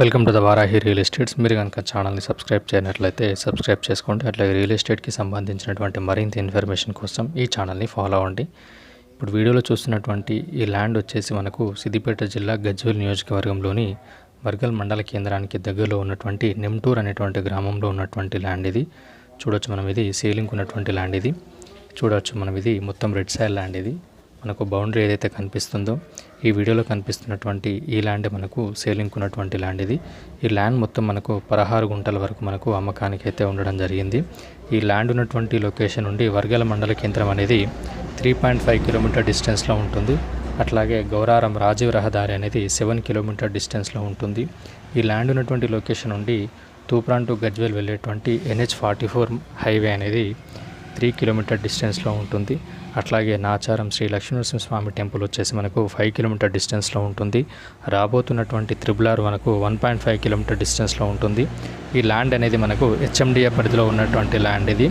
Welcome to the Varahi real estates. మీరు కనుక ఛానల్ని సబ్స్క్రైబ్ చేయనట్లయితే సబ్స్క్రైబ్ చేసుకోండి. అట్లాగే రియల్ ఎస్టేట్కి సంబంధించినటువంటి మరింత ఇన్ఫర్మేషన్ కోసం ఈ ఛానల్ని ఫాలో అవ్వండి. ఇప్పుడు వీడియోలో చూస్తున్నటువంటి ఈ ల్యాండ్ వచ్చేసి మనకు సిద్దిపేట జిల్లా గజ్వేల్ నియోజకవర్గంలోని వర్గల్ మండల కేంద్రానికి దగ్గరలో ఉన్నటువంటి నెమ్టూర్ అనేటువంటి గ్రామంలో ఉన్నటువంటి ల్యాండ్ ఇది. చూడొచ్చు మనం ఇది సేలింగ్ ఉన్నటువంటి ల్యాండ్ ఇది. చూడవచ్చు మనం ఇది మొత్తం రెడ్ సైడ్ ల్యాండ్ ఇది. మనకు బౌండరీ ఏదైతే కనిపిస్తుందో ఈ వీడియోలో కనిపిస్తున్నటువంటి ఈ ల్యాండ్ మనకు సేలింగ్ ఉన్నటువంటి ల్యాండ్ ఇది. ఈ ల్యాండ్ మొత్తం మనకు పదహారు గుంటల వరకు మనకు అమ్మకానికి అయితే ఉండడం జరిగింది. ఈ ల్యాండ్ ఉన్నటువంటి లొకేషన్ నుండి వర్గల మండల కేంద్రం అనేది త్రీ పాయింట్ ఫైవ్ కిలోమీటర్ డిస్టెన్స్లో ఉంటుంది. అట్లాగే గౌరారం రాజీవ్ రహదారి అనేది సెవెన్ కిలోమీటర్ డిస్టెన్స్లో ఉంటుంది. ఈ ల్యాండ్ ఉన్నటువంటి లొకేషన్ నుండి తూప్రాన్ టు గజ్వేల్ వెళ్ళేటువంటి ఎన్హెచ్ ఫార్టీ ఫోర్ హైవే అనేది త్రీ కిలోమీటర్ డిస్టెన్స్లో ఉంటుంది. అట్లాగే నాచారం శ్రీ లక్ష్మీనరసింహస్వామి టెంపుల్ వచ్చేసి మనకు ఫైవ్ కిలోమీటర్ డిస్టెన్స్లో ఉంటుంది. రాబోతున్నటువంటి త్రిబుల్ ఆర్ మనకు వన్ పాయింట్ ఫైవ్ కిలోమీటర్ డిస్టెన్స్లో ఉంటుంది. ఈ ల్యాండ్ అనేది మనకు హెచ్ఎండిఏ పరిధిలో ఉన్నటువంటి ల్యాండ్ ఇది.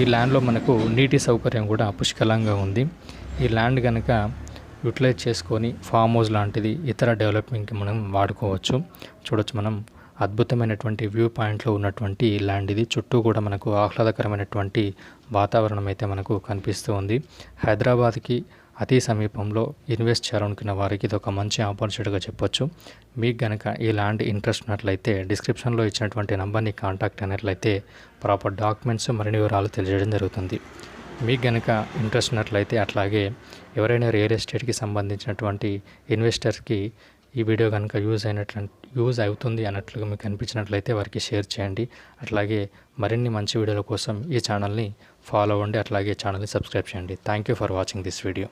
ఈ ల్యాండ్లో మనకు నీటి సౌకర్యం కూడా పుష్కలంగా ఉంది. ఈ ల్యాండ్ కనుక యూటిలైజ్ చేసుకొని ఫామ్ హౌస్ లాంటిది ఇతర డెవలప్మెంట్కి మనం వాడుకోవచ్చు. చూడొచ్చు మనం అద్భుతమైనటువంటి వ్యూ పాయింట్లో ఉన్నటువంటి ల్యాండ్ ఇది చుట్టూ కూడా మనకు ఆహ్లాదకరమైనటువంటి వాతావరణం అయితే మనకు కనిపిస్తూ ఉంది. హైదరాబాద్కి అతి సమీపంలో ఇన్వెస్ట్ చేయాలనుకున్న వారికి ఇది ఒక మంచి ఆపర్చునిటీగా చెప్పొచ్చు. మీకు గనక ఈ ల్యాండ్ ఇంట్రెస్ట్ ఉన్నట్లయితే డిస్క్రిప్షన్లో ఇచ్చినటువంటి నంబర్ని కాంటాక్ట్ అయినట్లయితే ప్రాపర్ డాక్యుమెంట్స్ మరిన్ని వివరాలు తెలియజేయడం జరుగుతుంది. మీకు గనక ఇంట్రెస్ట్ ఉన్నట్లయితే అట్లాగే ఎవరైనా రియల్ ఎస్టేట్కి సంబంధించినటువంటి ఇన్వెస్టర్స్కి ఈ వీడియో కనుక యూజ్ అయినట్లు యూజ్ అవుతుంది అన్నట్లుగా మీకు అనిపించినట్లయితే వారికి షేర్ చేయండి. అట్లాగే మరిన్ని మంచి వీడియోల కోసం ఈ ఛానల్ని ఫాలో అవ్వండి. అట్లాగే ఛానల్ని సబ్స్క్రైబ్ చేయండి. Thank you for watching this video.